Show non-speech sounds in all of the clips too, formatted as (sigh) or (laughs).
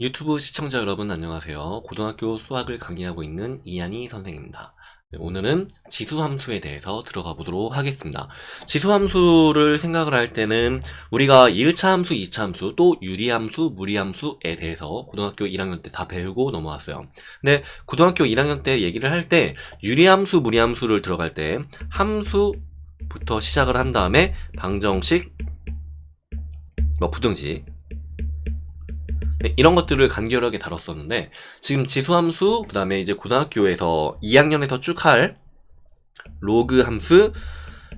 유튜브 시청자 여러분 안녕하세요. 고등학교 수학을 강의하고 있는 이한희 선생입니다. 네, 오늘은 지수함수에 대해서 들어가 보도록 하겠습니다. 지수함수를 생각을 할 때는 우리가 1차 함수, 2차 함수, 또 유리함수, 무리함수에 대해서 고등학교 1학년 때 다 배우고 넘어왔어요. 근데 고등학교 1학년 때 얘기를 할 때 유리함수, 무리함수를 들어갈 때 함수부터 시작을 한 다음에 방정식, 뭐 부등식 네, 이런 것들을 간결하게 다뤘었는데 지금 지수함수 그 다음에 이제 고등학교에서 2학년에서 쭉 할 로그 함수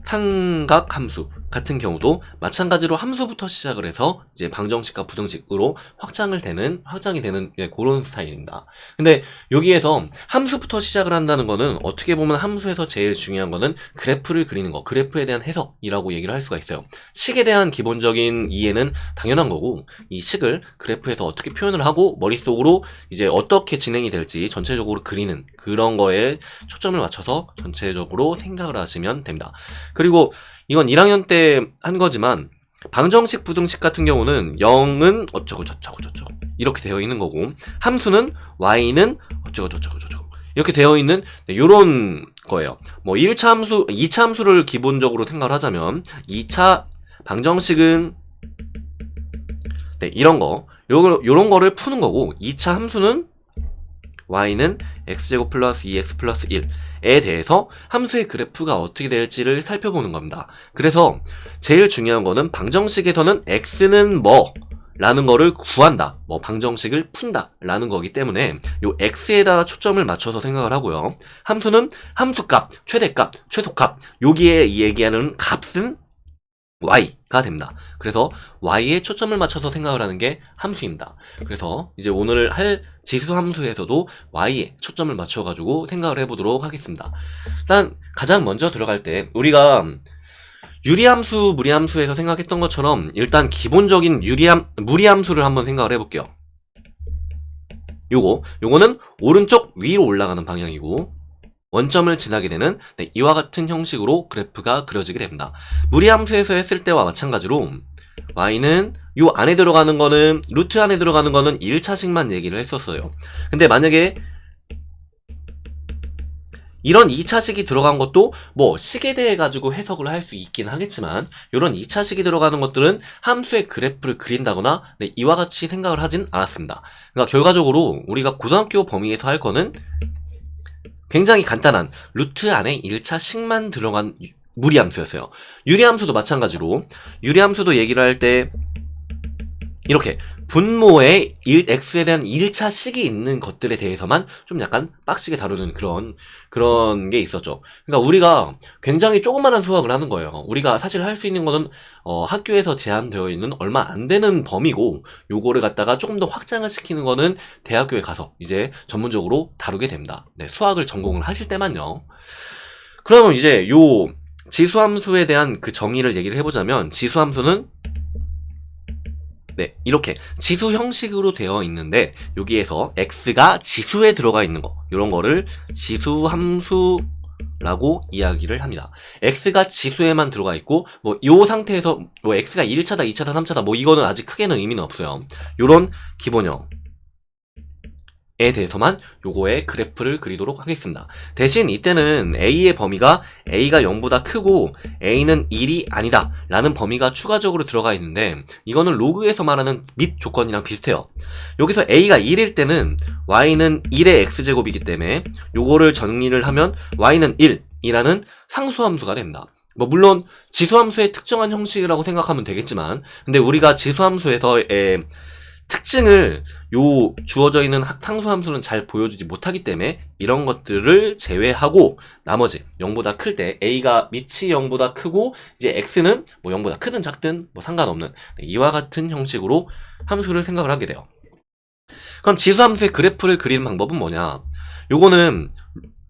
삼각 함수 같은 경우도 마찬가지로 함수부터 시작을 해서 이제 방정식과 부등식으로 확장을 되는 확장이 되는 예, 그런 스타일입니다. 근데 여기에서 함수부터 시작을 한다는 거는 어떻게 보면 함수에서 제일 중요한 거는 그래프를 그리는 거, 그래프에 대한 해석이라고 얘기를 할 수가 있어요. 식에 대한 기본적인 이해는 당연한 거고 이 식을 그래프에서 어떻게 표현을 하고 머릿속으로 이제 어떻게 진행이 될지 전체적으로 그리는 그런 거에 초점을 맞춰서 전체적으로 생각을 하시면 됩니다. 그리고 이건 1학년 때 한 거지만 방정식 부등식 같은 경우는 0은 어쩌고 저쩌고 저쩌고 이렇게 되어 있는 거고 함수는 y는 어쩌고 저쩌고 저쩌고 이렇게 되어 있는 네, 요런 거예요. 뭐 1차 함수, 2차 함수를 기본적으로 생각을 하자면 2차 방정식은 네, 이런 거 요, 요런 거를 푸는 거고 2차 함수는 y는 x제곱 플러스 2x 플러스 1에 대해서 함수의 그래프가 어떻게 될지를 살펴보는 겁니다. 그래서 제일 중요한 거는 방정식에서는 x는 뭐 라는 거를 구한다. 뭐 방정식을 푼다. 라는 거기 때문에 요 x에다 초점을 맞춰서 생각을 하고요. 함수는 함수값, 최대값, 최소값 여기에 얘기하는 값은 y가 됩니다. 그래서 y에 초점을 맞춰서 생각을 하는 게 함수입니다. 그래서 이제 오늘 할 지수 함수에서도 y에 초점을 맞춰가지고 생각을 해보도록 하겠습니다. 일단 가장 먼저 들어갈 때 우리가 유리함수, 무리함수에서 생각했던 것처럼 일단 기본적인 유리함, 무리함수를 한번 생각을 해볼게요. 요거, 요거는 오른쪽 위로 올라가는 방향이고 원점을 지나게 되는 네, 이와 같은 형식으로 그래프가 그려지게 됩니다. 무리함수에서 했을 때와 마찬가지로 y는 요 안에 들어가는 거는 루트 안에 들어가는 거는 1차식만 얘기를 했었어요. 근데 만약에 이런 2차식이 들어간 것도 뭐 식에 대해 가지고 해석을 할 수 있긴 하겠지만 이런 2차식이 들어가는 것들은 함수의 그래프를 그린다거나 네, 이와 같이 생각을 하진 않았습니다. 그러니까 결과적으로 우리가 고등학교 범위에서 할 거는 굉장히 간단한 루트 안에 1차 식만 들어간 유- 무리함수였어요. 유리함수도 마찬가지로 유리함수도 얘기를 할 때 이렇게 분모에 1, x에 대한 1차 식이 있는 것들에 대해서만 좀 약간 빡시게 다루는 그런 그런 게 있었죠. 그러니까 우리가 굉장히 조그마한 수학을 하는 거예요. 우리가 사실 할 수 있는 거는 어, 학교에서 제한되어 있는 얼마 안 되는 범위고 요거를 갖다가 조금 더 확장을 시키는 거는 대학교에 가서 이제 전문적으로 다루게 됩니다. 네, 수학을 전공을 하실 때만요. 그러면 이제 요 지수함수에 대한 그 정의를 얘기를 해보자면 지수함수는 네, 이렇게 지수 형식으로 되어 있는데 여기에서 x가 지수에 들어가 있는 거 이런 거를 지수 함수 라고 이야기를 합니다. x가 지수에만 들어가 있고 뭐 이 상태에서 뭐 x가 1차다, 2차다, 3차다 뭐 이거는 아직 크게는 의미는 없어요. 요런 기본형 에 대해서만 요거의 그래프를 그리도록 하겠습니다. 대신 이때는 a의 범위가 a가 0보다 크고 a는 1이 아니다 라는 범위가 추가적으로 들어가 있는데 이거는 로그에서 말하는 및 조건이랑 비슷해요. 여기서 a가 1일 때는 y는 1의 x제곱이기 때문에 요거를 정리를 하면 y는 1이라는 상수함수가 됩니다. 뭐 물론 지수함수의 특정한 형식이라고 생각하면 되겠지만 근데 우리가 지수함수에서의 특징을 요 주어져 있는 하- 상수 함수는 잘 보여주지 못하기 때문에 이런 것들을 제외하고 나머지 0보다 클 때 a가 밑이 0보다 크고 이제 x는 뭐 0보다 크든 작든 뭐 상관없는 네, 이와 같은 형식으로 함수를 생각을 하게 돼요. 그럼 지수 함수의 그래프를 그리는 방법은 뭐냐? 요거는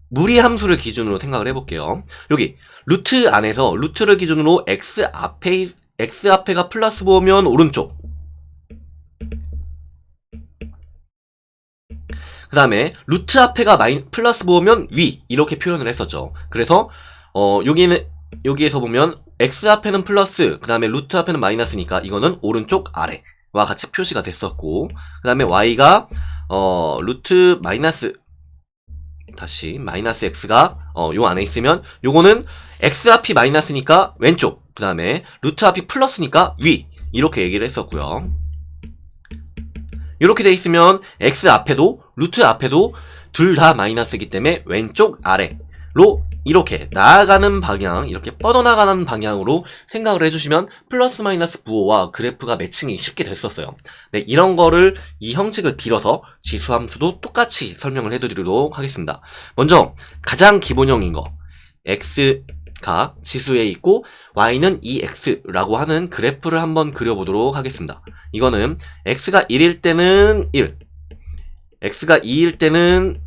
무리 함수를 기준으로 생각을 해볼게요. 여기 루트 안에서 루트를 기준으로 x 앞에 x 앞에가 플러스 보면 오른쪽 다음에 루트 앞에가 마이 플러스 보면 위 이렇게 표현을 했었죠. 그래서 어 여기는 여기에서 보면 x 앞에는 플러스 그 다음에 루트 앞에는 마이너스니까 이거는 오른쪽 아래 와 같이 표시가 됐었고 그 다음에 y가 어 루트 마이너스 다시 마이너스 x가 어 요 안에 있으면 요거는 x 앞이 마이너스니까 왼쪽 그 다음에 루트 앞이 플러스니까 위 이렇게 얘기를 했었고요 이렇게 돼 있으면 x 앞에도 루트 앞에도 둘 다 마이너스이기 때문에 왼쪽 아래로 이렇게 나아가는 방향 이렇게 뻗어나가는 방향으로 생각을 해주시면 플러스 마이너스 부호와 그래프가 매칭이 쉽게 됐었어요. 네, 이런 거를 이 형식을 빌어서 지수함수도 똑같이 설명을 해드리도록 하겠습니다. 먼저 가장 기본형인 거 x 가 지수에 있고 y는 2x라고 하는 그래프를 한번 그려보도록 하겠습니다. 이거는 x가 1일 때는 1 x가 2일 때는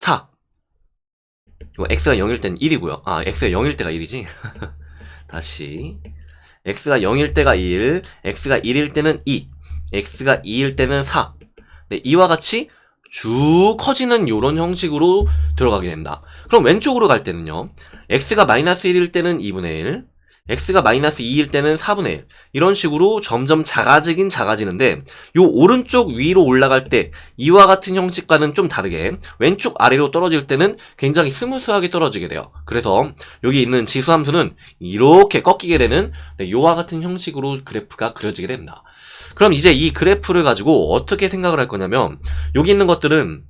4 이거 x가 0일 때는 1이고요. 아 x가 0일 때가 1이지? (laughs) 다시. x가 0일 때가 1 x가 1일 때는 2 x가 2일 때는 4 네, 이와 같이 쭉 커지는 이런 형식으로 들어가게 됩니다 그럼 왼쪽으로 갈 때는요? x가 마이너스 1일 때는 2분의 1 x가 마이너스 2일 때는 4분의 1 이런 식으로 점점 작아지긴 작아지는데 요 오른쪽 위로 올라갈 때 이와 같은 형식과는 좀 다르게 왼쪽 아래로 떨어질 때는 굉장히 스무스하게 떨어지게 돼요. 그래서 여기 있는 지수함수는 이렇게 꺾이게 되는 네, 요와 같은 형식으로 그래프가 그려지게 됩니다. 그럼 이제 이 그래프를 가지고 어떻게 생각을 할 거냐면 여기 있는 것들은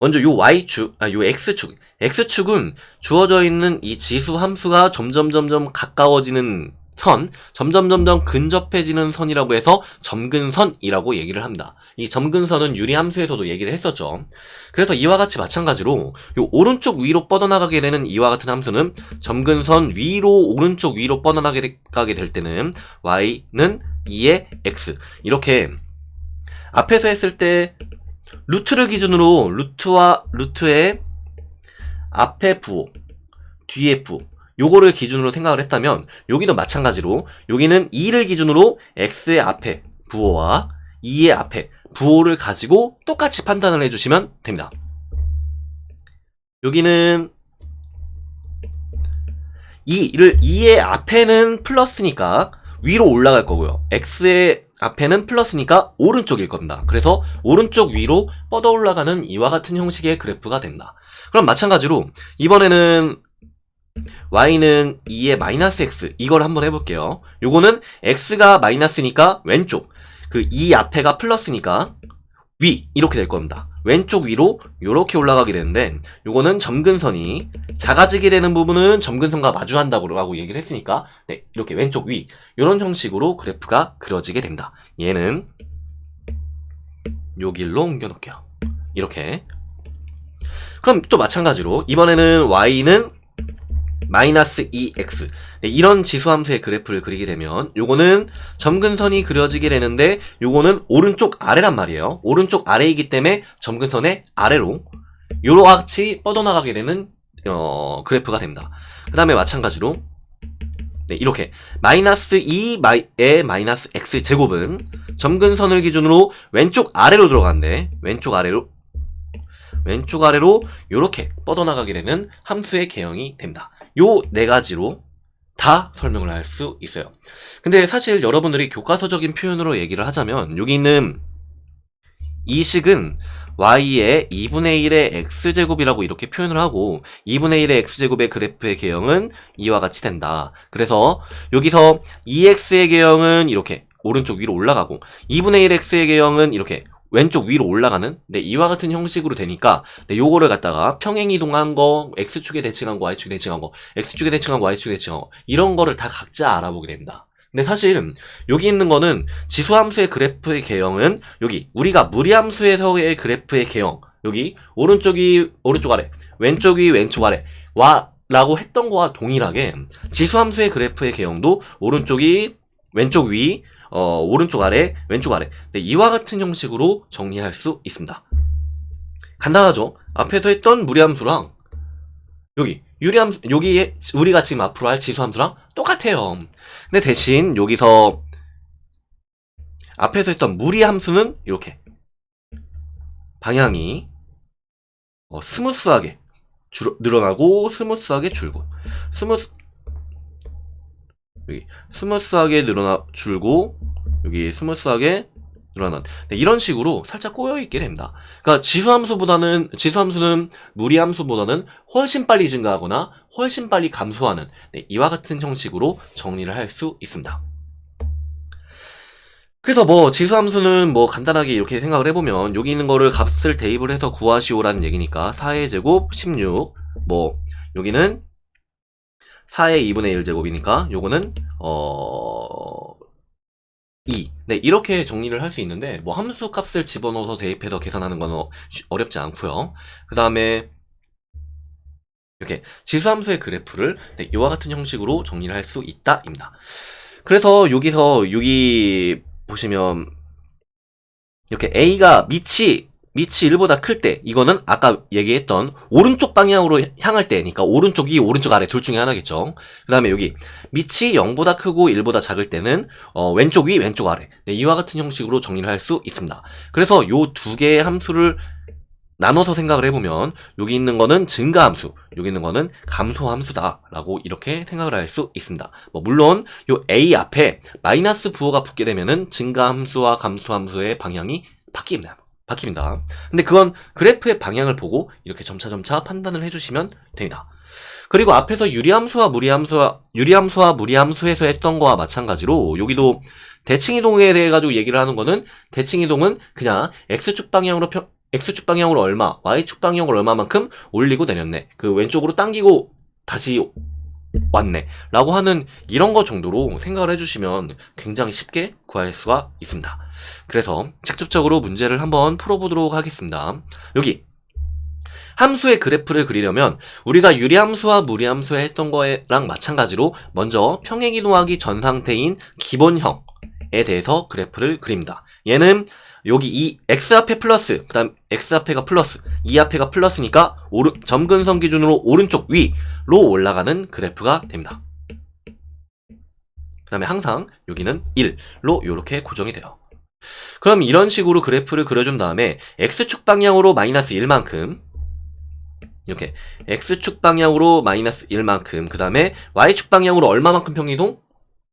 먼저 요 y축, 아, 요 x축. x축은 주어져 있는 이 지수 함수가 점점 점점 가까워지는 선, 점점 점점 근접해지는 선이라고 해서 점근선이라고 얘기를 합니다. 이 점근선은 유리함수에서도 얘기를 했었죠. 그래서 이와 같이 마찬가지로 요 오른쪽 위로 뻗어나가게 되는 이와 같은 함수는 점근선 위로 오른쪽 위로 뻗어나가게 가게 될 때는 y는 2의 x 이렇게 앞에서 했을 때 루트를 기준으로 루트와 루트의 앞에 부호, 뒤에 부호 요거를 기준으로 생각을 했다면 여기도 마찬가지로 여기는 2를 기준으로 x의 앞에 부호와 2의 앞에 부호를 가지고 똑같이 판단을 해주시면 됩니다. 여기는 2를 2의 앞에는 플러스니까 위로 올라갈 거고요. x의 앞에는 플러스니까 오른쪽일 겁니다. 그래서 오른쪽 위로 뻗어 올라가는 이와 같은 형식의 그래프가 됩니다. 그럼 마찬가지로 이번에는 y는 2의 마이너스 x 이걸 한번 해볼게요. 요거는 x가 마이너스니까 왼쪽 그 2 앞에가 플러스니까 위 이렇게 될 겁니다. 왼쪽 위로 이렇게 올라가게 되는데 요거는 점근선이 작아지게 되는 부분은 점근선과 마주한다고 라고 얘기를 했으니까 네 이렇게 왼쪽 위 이런 형식으로 그래프가 그려지게 됩니다. 얘는 요 길로 옮겨 놓을게요. 이렇게 그럼 또 마찬가지로 이번에는 y는 마이너스 2x 네, 이런 지수함수의 그래프를 그리게 되면 요거는 점근선이 그려지게 되는데 요거는 오른쪽 아래란 말이에요. 오른쪽 아래이기 때문에 점근선의 아래로 요로 같이 뻗어나가게 되는 어, 그래프가 됩니다. 그 다음에 마찬가지로 네, 이렇게 마이너스 2의 마이너스 x 제곱은 점근선을 기준으로 왼쪽 아래로 들어가는데 왼쪽 아래로 왼쪽 아래로 이렇게 뻗어나가게 되는 함수의 개형이 됩니다. 요 네 가지로 다 설명을 할 수 있어요. 근데 사실 여러분들이 교과서적인 표현으로 얘기를 하자면 여기 있는 이 식은 y의 2분의 1의 x제곱이라고 이렇게 표현을 하고 2분의 1의 x제곱의 그래프의 개형은 이와 같이 된다. 그래서 여기서 2x의 개형은 이렇게 오른쪽 위로 올라가고 2분의 1x의 개형은 이렇게 왼쪽 위로 올라가는 네, 이와 같은 형식으로 되니까 네, 요거를 갖다가 평행 이동한 거 x축에 대칭한 거 y축에 대칭한 거 x축에 대칭한 거 y축에 대칭한 거 이런 거를 다 각자 알아보게 됩니다. 근데 사실 여기 있는 거는 지수함수의 그래프의 개형은 여기 우리가 무리함수에서의 그래프의 개형 여기 오른쪽이 오른쪽 아래 왼쪽이 왼쪽 아래 와 라고 했던 거와 동일하게 지수함수의 그래프의 개형도 오른쪽이 왼쪽 위 어, 오른쪽 아래, 왼쪽 아래. 네, 이와 같은 형식으로 정리할 수 있습니다. 간단하죠? 앞에서 했던 무리함수랑 여기 유리함수, 여기 우리가 지금 앞으로 할 지수함수랑 똑같아요. 근데 대신 여기서 앞에서 했던 무리함수는 이렇게 방향이 어, 스무스하게 줄, 늘어나고 스무스하게 줄고 스무스 여기 스무스하게 늘어나 줄고 여기 스무스하게 늘어난 네, 이런 식으로 살짝 꼬여 있게 됩니다. 그러니까 지수함수보다는 지수함수는 무리함수보다는 훨씬 빨리 증가하거나 훨씬 빨리 감소하는 네, 이와 같은 형식으로 정리를 할 수 있습니다. 그래서 뭐 지수함수는 뭐 간단하게 이렇게 생각을 해보면 여기 있는 거를 값을 대입을 해서 구하시오라는 얘기니까 4의 제곱 16 뭐 여기는 4의 2분의 1 제곱이니까 요거는 어 2. 네, 이렇게 정리를 할 수 있는데 뭐 함수 값을 집어넣어서 대입해서 계산하는 건 어- 쉬- 어렵지 않고요. 그다음에 이렇게 지수함수의 그래프를 네, 이와 같은 형식으로 정리를 할 수 있다입니다. 그래서 여기서 여기 보시면 이렇게 a가 밑이 밑이 1보다 클 때 이거는 아까 얘기했던 오른쪽 방향으로 향할 때니까 오른쪽 위 오른쪽 아래 둘 중에 하나겠죠. 그 다음에 여기 밑이 0보다 크고 1보다 작을 때는 어, 왼쪽 위 왼쪽 아래 네, 이와 같은 형식으로 정리를 할 수 있습니다. 그래서 요 두 개의 함수를 나눠서 생각을 해보면 여기 있는 거는 증가 함수, 여기 있는 거는 감소 함수다라고 이렇게 생각을 할 수 있습니다. 뭐 물론 요 a 앞에 마이너스 부호가 붙게 되면은 증가 함수와 감소 함수의 방향이 바뀝니다. 바뀝니다. 근데 그건 그래프의 방향을 보고 이렇게 점차점차 판단을 해주시면 됩니다. 그리고 앞에서 유리함수와 무리함수와 유리함수와 무리함수에서 했던 거와 마찬가지로 여기도 대칭 이동에 대해 가지고 얘기를 하는 거는 대칭 이동은 그냥 x축 방향으로 평, x축 방향으로 얼마, y축 방향으로 얼마만큼 올리고 내렸네. 그 왼쪽으로 당기고 다시 왔네. 라고 하는 이런 거 정도로 생각을 해주시면 굉장히 쉽게 구할 수가 있습니다. 그래서 직접적으로 문제를 한번 풀어보도록 하겠습니다. 여기 함수의 그래프를 그리려면 우리가 유리함수와 무리함수에 했던 거랑 마찬가지로 먼저 평행이동하기 전 상태인 기본형에 대해서 그래프를 그립니다. 얘는 여기 이 x 앞에 플러스, 그 다음 x 앞에가 플러스, 이 앞에가 플러스니까 오른, 점근선 기준으로 오른쪽 위로 올라가는 그래프가 됩니다. 그 다음에 항상 여기는 1로 이렇게 고정이 돼요. 그럼 이런 식으로 그래프를 그려준 다음에 x축 방향으로 마이너스 1만큼 이렇게 x축 방향으로 마이너스 1만큼 그 다음에 y축 방향으로 얼마만큼 평이동?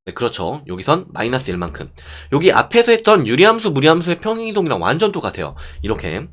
네, 그렇죠. 여기선 마이너스 1만큼. 여기 앞에서 했던 유리함수, 무리함수의 평행이동이랑 완전 똑같아요. 이렇게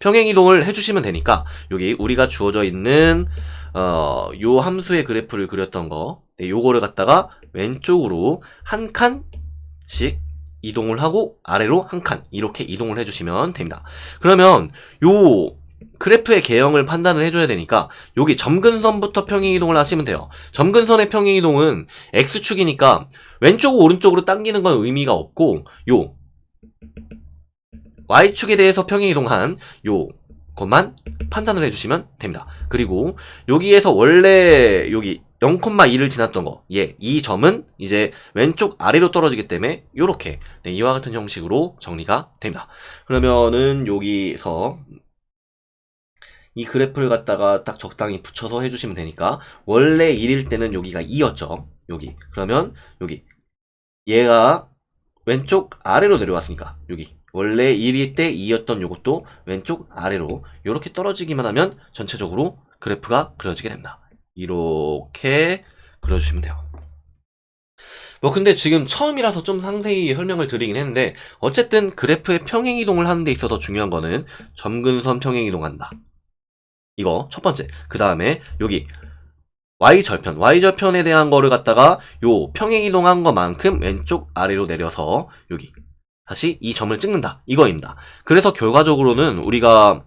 평행이동을 해주시면 되니까 여기 우리가 주어져 있는 어, 요 함수의 그래프를 그렸던 거, 네, 요거를 갖다가 왼쪽으로 한 칸씩 이동을 하고 아래로 한 칸 이렇게 이동을 해주시면 됩니다. 그러면 요 그래프의 개형을 판단을 해줘야 되니까 여기 점근선부터 평행이동을 하시면 돼요. 점근선의 평행이동은 x축이니까 왼쪽 오른쪽으로 당기는 건 의미가 없고 요 y축에 대해서 평행이동한 요 것만 판단을 해주시면 됩니다. 그리고 여기에서 원래 여기 0,2를 지났던 거, 예, 이 점은 이제 왼쪽 아래로 떨어지기 때문에 요렇게 네, 이와 같은 형식으로 정리가 됩니다. 그러면은 여기서 이 그래프를 갖다가 딱 적당히 붙여서 해주시면 되니까 원래 1일 때는 여기가 2였죠. 여기. 그러면 여기 얘가 왼쪽 아래로 내려왔으니까 여기 원래 1일 때 2였던 요것도 왼쪽 아래로 이렇게 떨어지기만 하면 전체적으로 그래프가 그려지게 됩니다. 이렇게 그려주시면 돼요. 뭐 근데 지금 처음이라서 좀 상세히 설명을 드리긴 했는데 어쨌든 그래프의 평행이동을 하는 데 있어서 중요한 거는 점근선 평행이동한다. 이거 첫 번째. 그 다음에 여기 y절편, y절편에 대한 거를 갖다가 요 평행이동한 것만큼 왼쪽 아래로 내려서 여기 다시 이 점을 찍는다. 이거입니다. 그래서 결과적으로는 우리가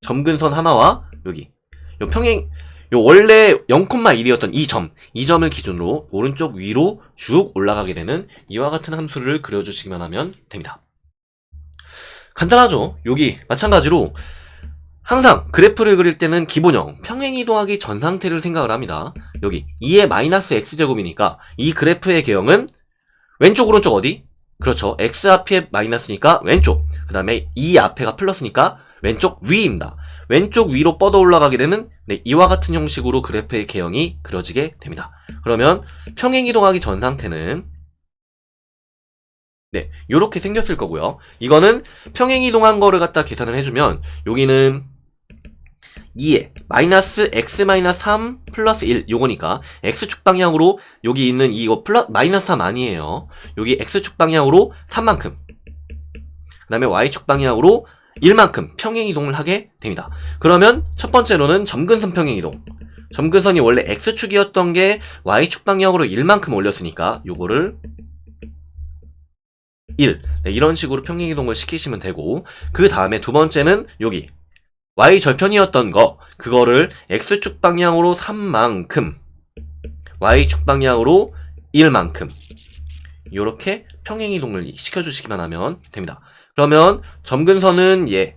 점근선 하나와 여기 요 평행 요 원래 0,1이었던 이 점, 이 점을 기준으로 오른쪽 위로 쭉 올라가게 되는 이와 같은 함수를 그려주시기만 하면 됩니다. 간단하죠? 여기 마찬가지로 항상 그래프를 그릴 때는 기본형, 평행이동하기 전 상태를 생각을 합니다. 여기 2의 마이너스 x제곱이니까 이 그래프의 개형은 왼쪽 오른쪽 어디? 그렇죠. x 앞에 마이너스니까 왼쪽. 그 다음에 2 앞에가 플러스니까 왼쪽 위입니다. 왼쪽 위로 뻗어 올라가게 되는 네, 이와 같은 형식으로 그래프의 개형이 그려지게 됩니다. 그러면 평행 이동하기 전 상태는 네, 요렇게 생겼을 거고요. 이거는 평행 이동한 거를 갖다 계산을 해주면 여기는 2에 마이너스 x 마이너스 3 플러스 1 요거니까 x축 방향으로 여기 있는 이거 플러 마이너스 3 아니에요. 여기 x축 방향으로 3만큼. 그 다음에 y축 방향으로 1만큼 평행 이동을 하게 됩니다. 그러면 첫 번째로는 점근선 평행 이동. 점근선이 원래 x축이었던 게 y축 방향으로 1만큼 올렸으니까 요거를 1. 네, 이런 식으로 평행 이동을 시키시면 되고 그 다음에 두 번째는 여기 y 절편이었던 거 그거를 x축 방향으로 3만큼 y축 방향으로 1만큼 이렇게 평행 이동을 시켜주시기만 하면 됩니다. 그러면 점근선은 얘.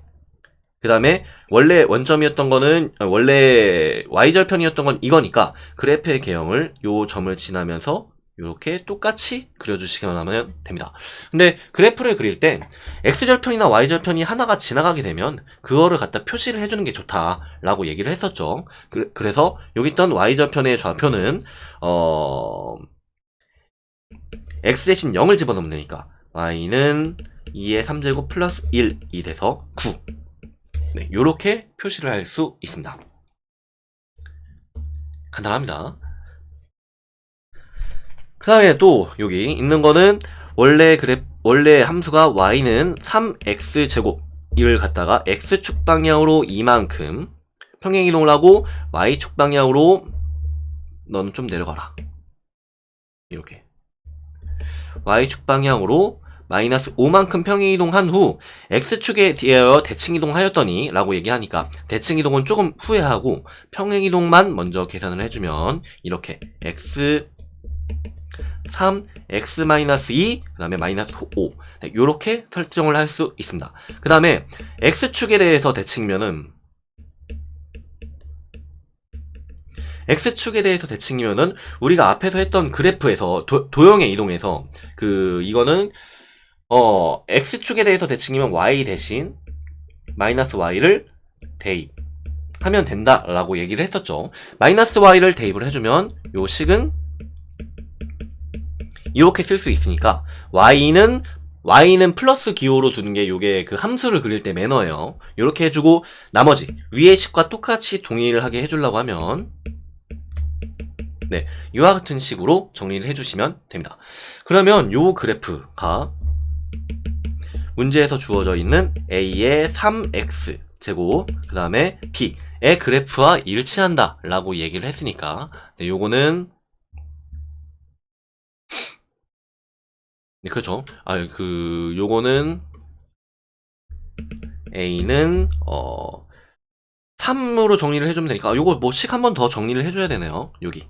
그 다음에 원래 원점이었던 거는 아, 원래 y절편이었던 건 이거니까 그래프의 개형을 요 점을 지나면서 이렇게 똑같이 그려주시기만 하면 됩니다. 근데 그래프를 그릴 때 x절편이나 y절편이 하나가 지나가게 되면 그거를 갖다 표시를 해주는 게 좋다라고 얘기를 했었죠. 그, 래서 여기 있던 y절편의 좌표는 어 x 대신 0을 집어넣으면 되니까 y는 2의 3제곱 플러스 1이 돼서 9 네, 요렇게 표시를 할 수 있습니다. 간단합니다. 그 다음에 또 여기 있는 거는 원래 그래 원래 함수가 y는 3x 제곱을 갖다가 x축 방향으로 이만큼 평행 이동을 하고 y축 방향으로 너는 좀 내려가라 이렇게 y축 방향으로 마이너스 5만큼 평행 이동한 후 x축에 대하여 대칭 이동하였더니 라고 얘기하니까 대칭 이동은 조금 후에 하고 평행 이동만 먼저 계산을 해주면 이렇게 x 3, x-2, 그 다음에 마이너스 5. 네, 요렇게 설정을 할 수 있습니다. 그 다음에 x축에 대해서 대칭면은 x축에 대해서 대칭이면은 우리가 앞에서 했던 그래프에서 도, 도형의 이동에서 그 이거는 어 x축에 대해서 대칭이면 y 대신 마이너스 y를 대입하면 된다라고 얘기를 했었죠. 마이너스 y를 대입을 해주면 요 식은 이렇게 쓸 수 있으니까 y는 y는 플러스 기호로 두는 게 요게 그 함수를 그릴 때 매너예요. 이렇게 해주고 나머지 위의 식과 똑같이 동일을 하게 해주려고 하면 네 이와 같은 식으로 정리를 해주시면 됩니다. 그러면 요 그래프가 문제에서 주어져 있는 a의 3x 제곱 그 다음에 b의 그래프와 일치한다 라고 얘기를 했으니까 네, 요거는 네, 그렇죠. 아, 그, 요거는, A는, 어, 3으로 정리를 해주면 되니까, 아, 요거 뭐 식 한 번 더 정리를 해줘야 되네요. 여기.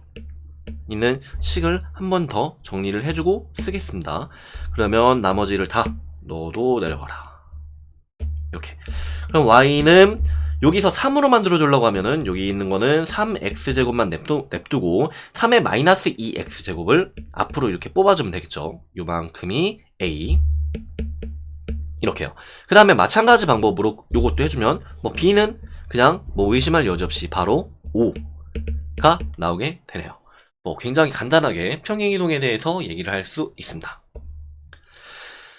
있는 식을 한 번 더 정리를 해주고 쓰겠습니다. 그러면 나머지를 다 너도 내려가라. 이렇게. 그럼 Y는 여기서 3으로 만들어 주려고 하면은 여기 있는 거는 3x제곱만 냅두, 냅두고 3의 마이너스 2x제곱을 앞으로 이렇게 뽑아주면 되겠죠. 요만큼이 a 이렇게요. 그 다음에 마찬가지 방법으로 요것도 해주면 뭐 b는 그냥 뭐 의심할 여지 없이 바로 5가 나오게 되네요. 뭐 굉장히 간단하게 평행이동에 대해서 얘기를 할 수 있습니다.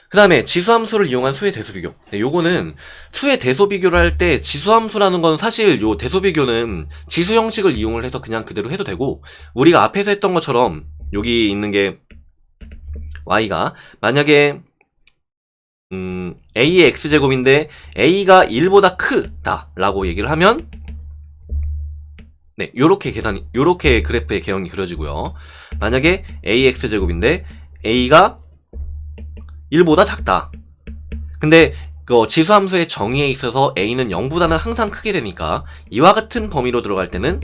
그 다음에 지수함수를 이용한 수의 대소비교. 네, 요거는 수의 대소비교를 할 때 지수함수라는 건 사실 요 대소비교는 지수 형식을 이용을 해서 그냥 그대로 해도 되고 우리가 앞에서 했던 것처럼 여기 있는 게 y가 만약에 음, a의 x제곱인데 a가 1보다 크다 라고 얘기를 하면 네, 요렇게 계산이 요렇게 그래프의 개형이 그려지고요. 만약에 ax제곱인데 a가 1보다 작다. 근데 그 지수함수의 정의에 있어서 a는 0보다는 항상 크게 되니까 이와 같은 범위로 들어갈 때는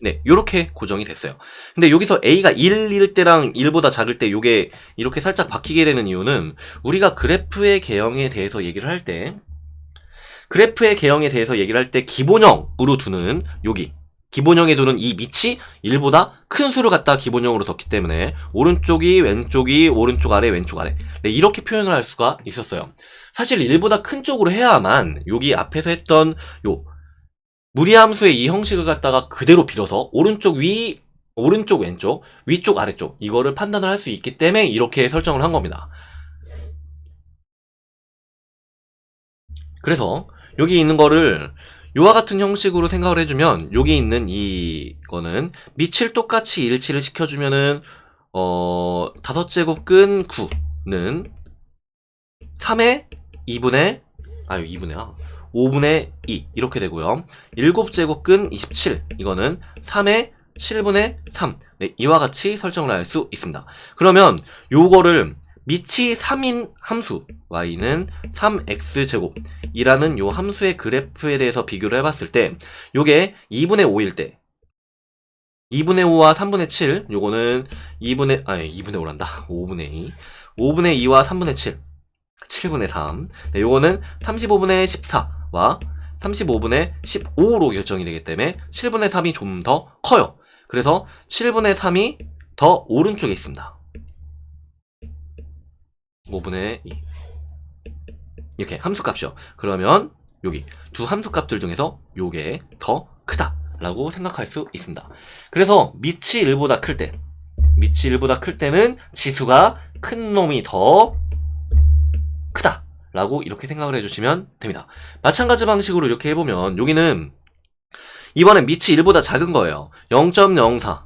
네, 요렇게 고정이 됐어요. 근데 여기서 a가 1일 때랑 1보다 작을 때 요게 이렇게 살짝 바뀌게 되는 이유는 우리가 그래프의 개형에 대해서 얘기를 할 때 그래프의 개형에 대해서 얘기를 할 때 기본형으로 두는 여기 기본형에 두는 이 밑이 1보다 큰 수를 갖다 기본형으로 뒀기 때문에 오른쪽이 왼쪽이 오른쪽 아래 왼쪽 아래 네, 이렇게 표현을 할 수가 있었어요. 사실 1보다 큰 쪽으로 해야만 여기 앞에서 했던 요 무리함수의 이 형식을 갖다가 그대로 빌어서 오른쪽 위 오른쪽 왼쪽 위쪽 아래쪽 이거를 판단을 할 수 있기 때문에 이렇게 설정을 한 겁니다. 그래서 여기 있는 거를 요와 같은 형식으로 생각을 해주면 여기 있는 이거는 밑을 똑같이 일치를 시켜주면은 어 다섯 제곱근 9는 3의 2분의 아유 2분의 아 5분의 2 이렇게 되고요. 7제곱근 27 이거는 3의 7분의 3 네, 이와 같이 설정을 할 수 있습니다. 그러면 요거를 밑이 3인 함수 y는 3x제곱. 이라는 요 함수의 그래프에 대해서 비교를 해봤을 때 요게 2분의 5일 때. 2분의 5와 3분의 7 요거는 2분의 아니 2분의 5란다. 5분의 2 5분의 2와 3분의 7 7분의 3 네, 요거는 35분의 14와 35분의 15로 결정이 되기 때문에 7분의 3이 좀 더 커요. 그래서 7분의 3이 더 오른쪽에 있습니다 5분의 2 이렇게 함수값이요. 그러면 여기 두 함수값들 중에서 요게 더 크다 라고 생각할 수 있습니다. 그래서 밑이 1보다 클 때, 밑이 1보다 클 때는 지수가 큰 놈이 더 크다 라고 이렇게 생각을 해주시면 됩니다. 마찬가지 방식으로 이렇게 해보면 여기는 이번엔 밑이 1보다 작은 거예요. 0.04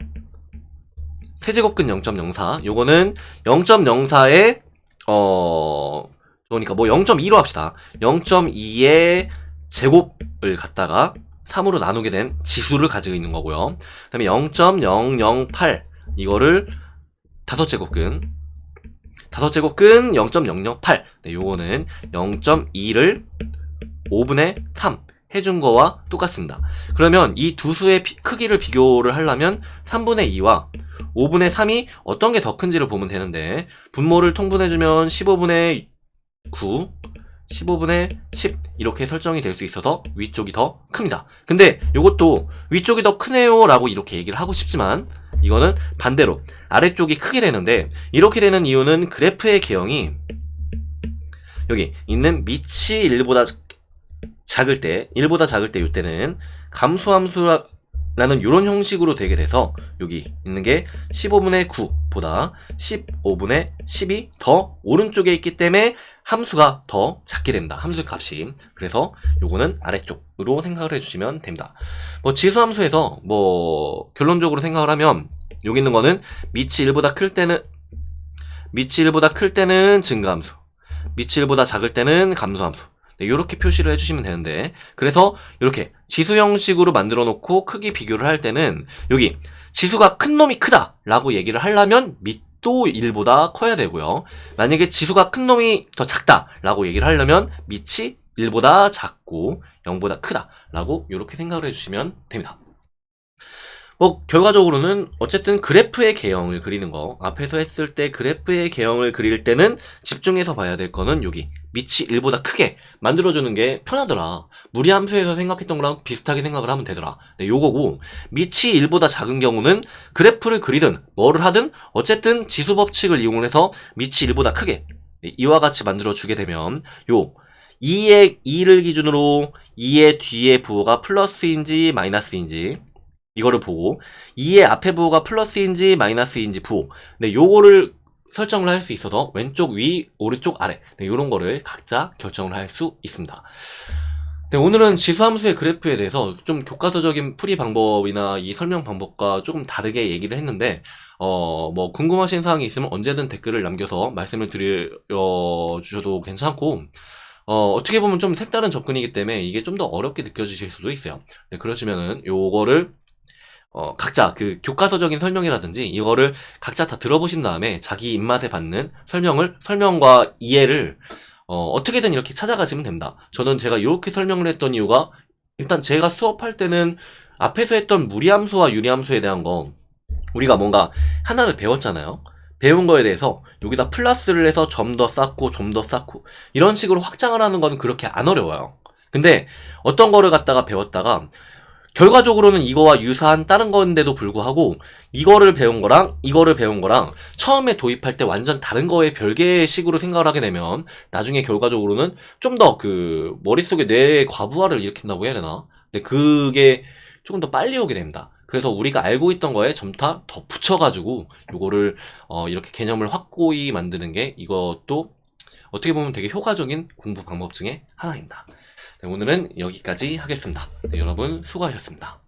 세제곱근 0.04 요거는 0.04에 어 그러니까 뭐 0.2로 합시다. 0.2의 제곱을 갖다가 3으로 나누게 된 지수를 가지고 있는 거고요. 그 다음에 0.008 이거를 다섯 제곱근 다섯 제곱근 0.008 네, 요거는 0.2를 5분의 3 해준 거와 똑같습니다. 그러면 이 두 수의 비- 크기를 비교를 하려면 3분의 2와 5분의 3이 어떤 게 더 큰지를 보면 되는데 분모를 통분해주면 15분의 9, 15분의 10 이렇게 설정이 될 수 있어서 위쪽이 더 큽니다. 근데 이것도 위쪽이 더 크네요 라고 이렇게 얘기를 하고 싶지만 이거는 반대로 아래쪽이 크게 되는데 이렇게 되는 이유는 그래프의 개형이 여기 있는 밑이 1보다 작을 때 1보다 작을 때 이때는 감소함수라는 이런 형식으로 되게 돼서 여기 있는 게 15분의 9보다 15분의 10이 더 오른쪽에 있기 때문에 함수가 더 작게 된다. 함수 값이. 그래서 요거는 아래쪽으로 생각을 해주시면 됩니다. 뭐 지수 함수에서 뭐 결론적으로 생각을 하면 여기 있는 거는 밑이 1보다 클 때는 밑이 1보다 클 때는 증가함수. 밑이 1보다 작을 때는 감소함수. 네, 이렇게 표시를 해주시면 되는데. 그래서 이렇게 지수 형식으로 만들어 놓고 크기 비교를 할 때는 여기 지수가 큰 놈이 크다 라고 얘기를 하려면 밑도 1보다 커야 되고요. 만약에 지수가 큰 놈이 더 작다 라고 얘기를 하려면 밑이 1보다 작고 0보다 크다 라고 이렇게 생각을 해주시면 됩니다. 뭐 결과적으로는 어쨌든 그래프의 개형을 그리는 거. 앞에서 했을 때 그래프의 개형을 그릴 때는 집중해서 봐야 될 거는 여기 밑이 1보다 크게 만들어주는 게 편하더라. 무리함수에서 생각했던 거랑 비슷하게 생각을 하면 되더라. 네, 요거고 밑이 1보다 작은 경우는 그래프를 그리든 뭐를 하든 어쨌든 지수 법칙을 이용해서 밑이 1보다 크게 네, 이와 같이 만들어 주게 되면 요 2의 2를 기준으로 2의 뒤에 부호가 플러스인지 마이너스인지 이거를 보고 2의 앞에 부호가 플러스인지 마이너스인지 부호 네, 요거를 설정을 할 수 있어서 왼쪽 위, 오른쪽 아래 네, 이런 거를 각자 결정을 할 수 있습니다. 네, 오늘은 지수함수의 그래프에 대해서 좀 교과서적인 풀이 방법이나 이 설명 방법과 조금 다르게 얘기를 했는데 어, 뭐 궁금하신 사항이 있으면 언제든 댓글을 남겨서 말씀을 드려 주셔도 괜찮고 어, 어떻게 보면 좀 색다른 접근이기 때문에 이게 좀 더 어렵게 느껴지실 수도 있어요. 네, 그러시면은 요거를 어, 각자 그 교과서적인 설명이라든지 이거를 각자 다 들어보신 다음에 자기 입맛에 맞는 설명을 설명과 이해를 어, 어떻게든 이렇게 찾아가시면 됩니다. 저는 제가 이렇게 설명을 했던 이유가 일단 제가 수업할 때는 앞에서 했던 무리함수와 유리함수에 대한 거 우리가 뭔가 하나를 배웠잖아요. 배운 거에 대해서 여기다 플러스를 해서 점 더 쌓고 좀 더 쌓고 이런 식으로 확장을 하는 건 그렇게 안 어려워요. 근데 어떤 거를 갖다가 배웠다가 결과적으로는 이거와 유사한 다른 건데도 불구하고 이거를 배운 거랑 이거를 배운 거랑 처음에 도입할 때 완전 다른 거에 별개의 식으로 생각을 하게 되면 나중에 결과적으로는 좀 더 그 머릿속에 뇌의 과부하를 일으킨다고 해야 되나? 근데 그게 조금 더 빨리 오게 됩니다. 그래서 우리가 알고 있던 거에 점타 더 붙여가지고 요거를 어 이렇게 개념을 확고히 만드는 게 이것도 어떻게 보면 되게 효과적인 공부 방법 중에 하나입니다. 네, 오늘은 여기까지 하겠습니다. 네, 여러분 수고하셨습니다.